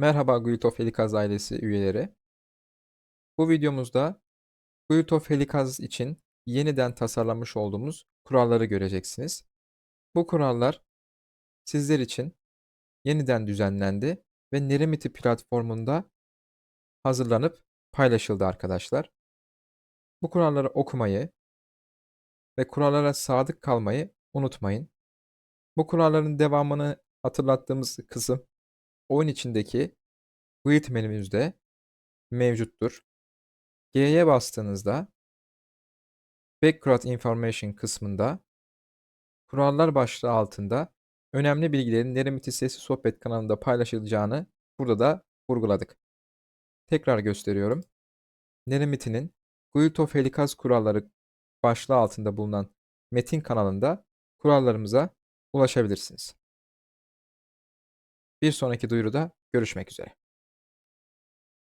Merhaba Guild Helikaz ailesi üyeleri. Bu videomuzda Guild Helikaz için yeniden tasarlamış olduğumuz kuralları göreceksiniz. Bu kurallar sizler için yeniden düzenlendi ve Neremiti platformunda hazırlanıp paylaşıldı arkadaşlar. Bu kuralları okumayı ve kurallara sadık kalmayı unutmayın. Bu kuralların devamını hatırlattığımız kısım oyun içindeki Guild menümüzde mevcuttur. G'ye bastığınızda Background Information kısmında kurallar başlığı altında önemli bilgilerin Neremiti Sesi Sohbet kanalında paylaşılacağını burada da vurguladık. Tekrar gösteriyorum. Neremiti'nin Guild of Helikaz kuralları başlığı altında bulunan metin kanalında kurallarımıza ulaşabilirsiniz. Bir sonraki duyuruda görüşmek üzere.